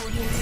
Audio.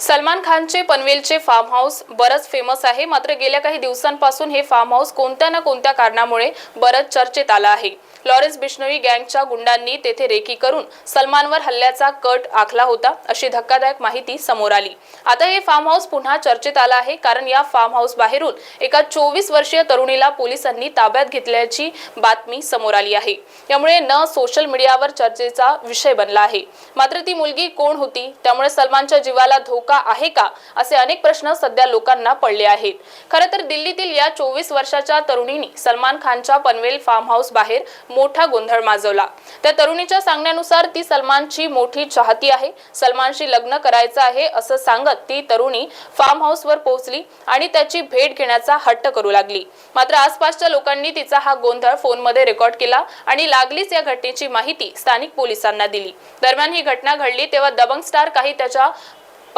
Salman खानचे पनवेलचे farm house बरंच फेमस आहे. मात्र गेल्या काही दिवसांपासून हे फार्म हाऊस कोणत्या ना कोणत्या कारणामुळे बरंच चर्चेत आलं आहे. लॉरेन्स बिश्नोई गँगच्या गुंडांनी तेथे रेकी करून सलमानवर हल्ल्याचा कट आखला होता अशी धक्कादायक माहिती समोर आली. आता हे फार्म हाऊस पुन्हा चर्चेत आलं आहे कारण या फार्म हाऊस बाहेरून एका चोवीस वर्षीय तरुणीला पोलिसांनी ताब्यात घेतल्याची बातमी समोर आली आहे. यामुळे न सोशल मीडियावर चर्चेचा विषय बनला आहे. मात्र ती मुलगी कोण होती? त्यामुळे सलमानच्या जीवाला धोका आहे का? असे अनेक प्रश्न सध्या लोकांना पडले आहेत. खरं तर दिल्लीतील या चोवीस वर्षाच्या तरुणीने सलमान खानच्या पनवेल फार्म हाऊस बाहेर मोठा गोंधळ माजवला. त्या तरुणीच्या सांगण्यानुसार ती सलमानची मोठी चाहती आहे. सलमानशी लग्न करायचं आहे असं सांगत ती तरुणी फार्म हाऊसवर पोहोचली आणि त्याची भेट घेण्याचा हट्ट करू लागली. मात्र आसपासच्या लोकांनी तिचा हा गोंधळ फोनमध्ये रेकॉर्ड केला आणि लागलीच या घटनेची माहिती स्थानिक पोलिसांना दिली. दरम्यान ही घटना घडली तेव्हा दबंग स्टार काही त्याच्या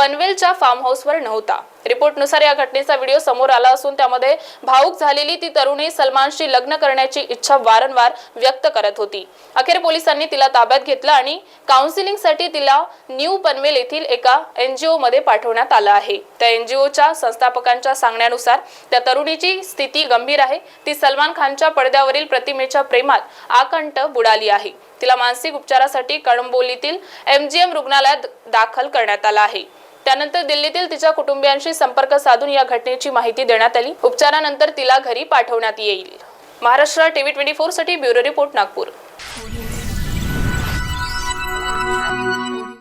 पनवेलच्या फार्म हाऊसवर नव्हता. रिपोर्टनुसार या घटनेचा व्हिडिओ समोर आला असून त्यामध्ये भाऊक झालेली ती तरुणी सलमानशी लग्न करण्याची इच्छा वारंवार व्यक्त करत होती. अखेर पोलिसांनी तिला ताब्यात घेतलं आणि काउन्सिलिंगसाठी तिला न्यू पनवेल येथील एका एनजीओ मध्ये पाठवण्यात आलं आहे. त्या एनजीओच्या संस्थापकांच्या सांगण्यानुसार त्या तरुणीची स्थिती गंभीर आहे. ती सलमान खानच्या पडद्यावरील प्रतिमेच्या प्रेमात आकंठ बुडाली आहे. तिला मानसिक उपचारासाठी कळंबोलीतील एमजीएम रुग्णालयात दाखल करण्यात आला आहे. त्यानंतर दिल्लीतील तिच्या कुटुंबियांशी संपर्क साधून या घटनेची माहिती देण्यात आली. उपचारानंतर तिला घरी पाठवण्यात येईल. महाराष्ट्र टीव्ही ट्वेंटी फोरसाठी ब्युरो रिपोर्ट नागपूर.